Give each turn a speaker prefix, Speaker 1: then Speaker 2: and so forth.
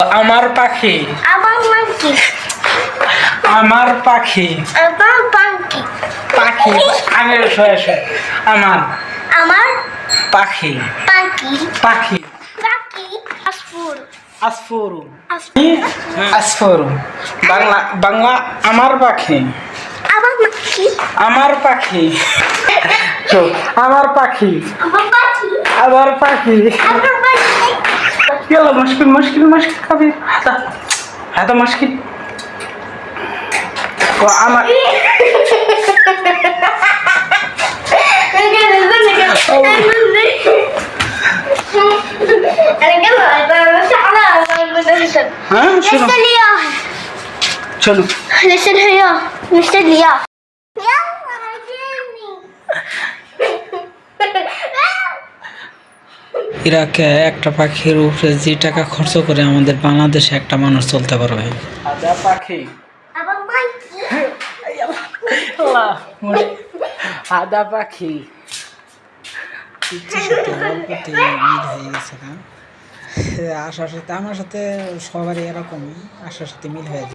Speaker 1: আমার পাখি।
Speaker 2: আমার monkey.
Speaker 1: আমার পাখি।
Speaker 2: আমার monkey.
Speaker 1: পাখি। আমি শোয় শোয় আমার
Speaker 2: আমার
Speaker 1: পাখি।
Speaker 2: পাখি।
Speaker 1: পাখি।
Speaker 2: পাখি আসফুর
Speaker 1: আসফরু
Speaker 2: আসফুর
Speaker 1: বাংলা বাংলা আমার পাখি।
Speaker 2: আমার পাখি
Speaker 1: আমার পাখি। তো আমার পাখি।
Speaker 2: আমার পাখি।
Speaker 1: আমার পাখি।
Speaker 2: আমার পাখি
Speaker 1: يلا مشكل مشكل مشكل كبير هذا هذا مشكل وعمل ها؟ شنو؟
Speaker 2: لسه الياه
Speaker 1: شنو
Speaker 2: لسه الياه لسه
Speaker 3: ইরাকে একটা পাখির উপরে যে টাকা খরচ করে আমাদের বাংলাদেশে একটা মানুষ চলতে পারবে? আচ্ছা, আদা পাখি। আদা পাখি। আশার সাথে আমার সাথে সবারই এরকমই আশার সাথে মিল হয়ে